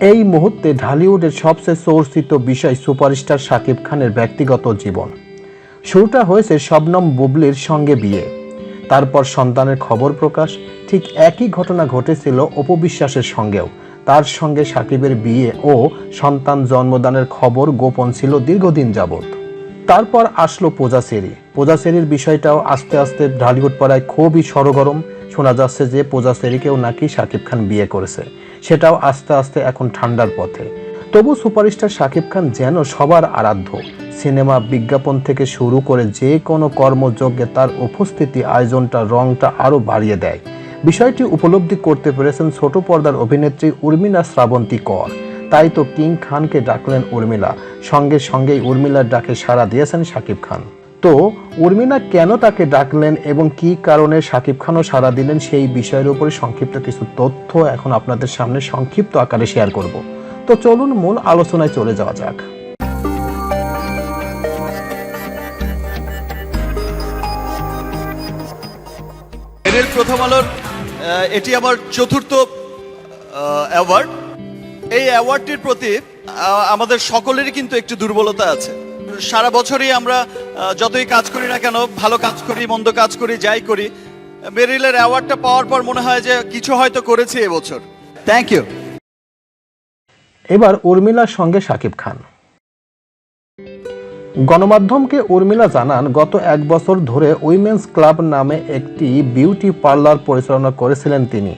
এই মুহূর্তে ঢালিউডের সবচেয়ে চর্চিত বিষয় সুপারস্টার শাকিব খানের ব্যক্তিগত জীবন। শুরুটা হয়েছে শবনম বুবলির সঙ্গে বিয়ে। তারপর সন্তানের খবর প্রকাশ, ঠিক একই ঘটনা ঘটেছিল অপবিশ্বাসের সঙ্গেও। তার সঙ্গে সাকিবের বিয়ে ও সন্তান জন্মদানের খবর গোপন ছিল দীর্ঘদিন যাবৎ। তারপর আসলো পূজাচেরি পূজাচেরির বিষয়টাও আস্তে আস্তে ঢালিউড পাড়ায় খুবই সরগরম। শোনা যাচ্ছে যে পূজাচেরিকেও নাকি শাকিব খান বিয়ে করেছে। সেটাও আস্তে আস্তে এখন ঠান্ডার পথে। তবু সুপারস্টার শাকিব খান যেন সবার আরাধ্য। সিনেমা বিজ্ঞাপন থেকে শুরু করে যে কোনো কর্মযজ্ঞে তার উপস্থিতি আয়োজনটা রংটা আরও বাড়িয়ে দেয়। বিষয়টি উপলব্ধি করতে পেরেছেন ছোট পর্দার অভিনেত্রী উর্মিলা শ্রাবন্তী কর তাই তো কিং খানকে ডাকলেন উর্মিলা। সঙ্গে সঙ্গেই উর্মিলার ডাকে সাড়া দিয়েছেন শাকিব খান। তো উর্মিলা কেন তাকে ডাকলেন এবং কি কারণে শাকিব খানও সাড়া দিলেন সেই বিষয়ের উপরে সংক্ষিপ্ত কিছু তথ্য এখন আপনাদের সামনে সংক্ষিপ্ত আকারে শেয়ার করব। তো চলুন মূল আলোচনায় চলে যাওয়া যাক। এর প্রথম আলোর এটি আমার চতুর্থ অ্যাওয়ার্ড এই অ্যাওয়ার্ডটির প্রতি আমাদের সকলেরই কিন্তু একটু দুর্বলতা আছে। সারা বছরই আমরা যতই কাজ করি না কেন, ভালো কাজ করি, মন্দ কাজ করি, যাই করি, মেরিলের অ্যাওয়ার্ডটা পাওয়ার পর মনে হয় যে কিছু হয়তো করেছি এবছর। থ্যাংক ইউ এবার উর্মিলার সঙ্গে শাকিব খান। গণমাধ্যমকে উর্মিলা জানান, গত এক বছর ধরে উইমেন্স ক্লাব নামে একটি বিউটি পার্লার পরিচালনা করেছিলেন তিনি।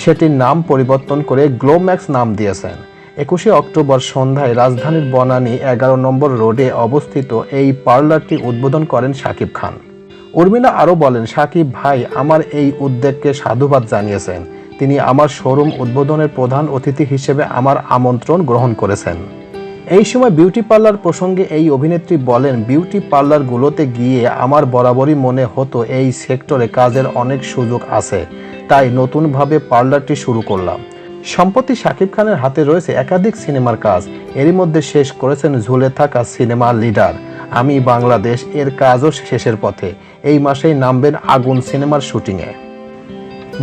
সেটির নাম পরিবর্তন করে গ্লোম্যাক্স নাম দিয়েছেন। একুশে অক্টোবর সন্ধ্যায় রাজধানীর বনানী এগারো নম্বর রোডে অবস্থিত এই পার্লারটি উদ্বোধন করেন শাকিব খান। উর্মিলা আরও বলেন, সাকিব ভাই আমার এই উদ্যোগকে সাধুবাদ জানিয়েছেন। তিনি আমার শোরুম উদ্বোধনের প্রধান অতিথি হিসেবে আমার আমন্ত্রণ গ্রহণ করেছেন। এই সময় বিউটি পার্লার প্রসঙ্গে এই অভিনেত্রী বলেন, বিউটি পার্লারগুলোতে গিয়ে আমার বরাবরই মনে হতো এই সেক্টরে কাজের অনেক সুযোগ আছে। তাই নতুনভাবে পার্লারটি শুরু করলাম। সম্প্রতি শাকিব খানের হাতে রয়েছে একাধিক সিনেমার কাজ। এরই মধ্যে শেষ করেছেন ঝুলে থাকা সিনেমা লিডার। আমি বাংলাদেশ, এর কাজও শেষের পথে। এই মাসেই নামবেন আগুন সিনেমার শুটিংয়ে।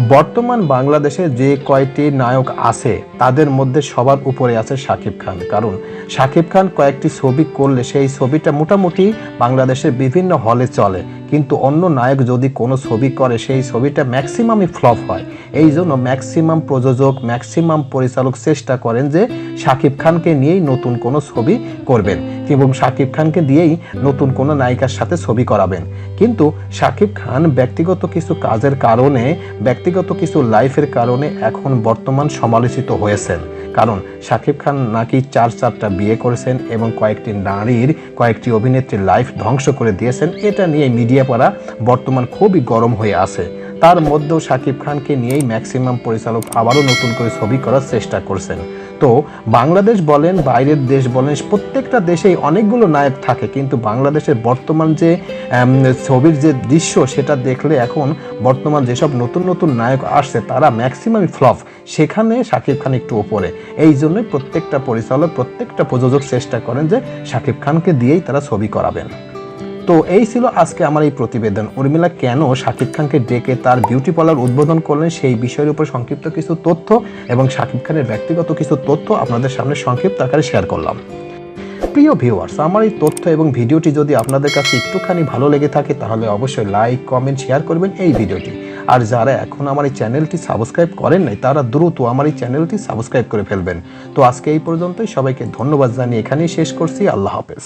বর্তমান বাংলাদেশে যে কয়টি নায়ক আছে, তাদের মধ্যে সবার উপরে আছে শাকিব খান। কারণ শাকিব খান কয়েকটি ছবি করলে সেই ছবিটা মোটামুটি বাংলাদেশের বিভিন্ন হলে চলে। কিন্তু অন্য নায়ক যদি কোনো ছবি করে, সেই ছবিটা ম্যাক্সিমামই ফ্লপ হয়। এই জন্য ম্যাক্সিমাম প্রযোজক, ম্যাক্সিমাম পরিচালক চেষ্টা করেন যে শাকিব খানকে নিয়েই নতুন কোনো ছবি করবেন। এবং শাকিব খানকে দিয়েই নতুন কোনো নায়িকার সাথে ছবি করাবেন। কিন্তু শাকিব খান ব্যক্তিগত কিছু কাজের কারণে, ব্যক্তিগত কিছু লাইফের কারণে এখন বর্তমান সমালোচিত হয়েছেন। কারণ শাকিব খান নাকি চার চারটা বিয়ে করেছেন এবং কয়েকটি নারীর, কয়েকটি অভিনেত্রীর লাইফ ধ্বংস করে দিয়েছেন। এটা নিয়ে মিডিয়া পাড়া বর্তমান খুবই গরম হয়ে আছে। তার মধ্যেও শাকিব খানকে নিয়েই ম্যাক্সিমাম পরিচালক আবারও নতুন করে ছবি করার চেষ্টা করছেন। তো বাংলাদেশ বলেন, বাইরের দেশ বলেন, প্রত্যেকটা দেশেই অনেকগুলো নায়ক থাকে, কিন্তু বাংলাদেশের বর্তমান যে ছবির যে দৃশ্য সেটা দেখলে এখন বর্তমান যেসব নতুন নতুন নায়ক আসছে তারা ম্যাক্সিমাম ফ্লপ। সেখানে শাকিব খান একটু ওপরে। এই জন্যই প্রত্যেকটা পরিচালক, প্রত্যেকটা প্রযোজক চেষ্টা করেন যে শাকিব খানকে দিয়েই তারা ছবি করাবেন। তো এই ছিল আজকে আমার এই প্রতিবেদন। উর্মিলা, কেন শাকিব খানকে ডেকে তার বিউটি পার্লার উদ্বোধন করলেন সেই বিষয়ের উপর সংক্ষিপ্ত কিছু তথ্য এবং শাকিব খানের ব্যক্তিগত কিছু তথ্য আপনাদের সামনে সংক্ষিপ্ত আকারে শেয়ার করলাম। প্রিয় ভিউয়ার্স আমার এই তথ্য এবং ভিডিওটি যদি আপনাদের কাছে একটুখানি ভালো লেগে থাকে, তাহলে অবশ্যই লাইক কমেন্ট শেয়ার করবেন এই ভিডিওটি। আর যারা এখন আমার এই চ্যানেলটি সাবস্ক্রাইব করেন নাই, তারা দ্রুত আমার এই চ্যানেলটি সাবস্ক্রাইব করে ফেলবেন। তো আজকে এই পর্যন্তই, সবাইকে ধন্যবাদ জানিয়ে এখানেই শেষ করছি। আল্লাহ হাফেজ।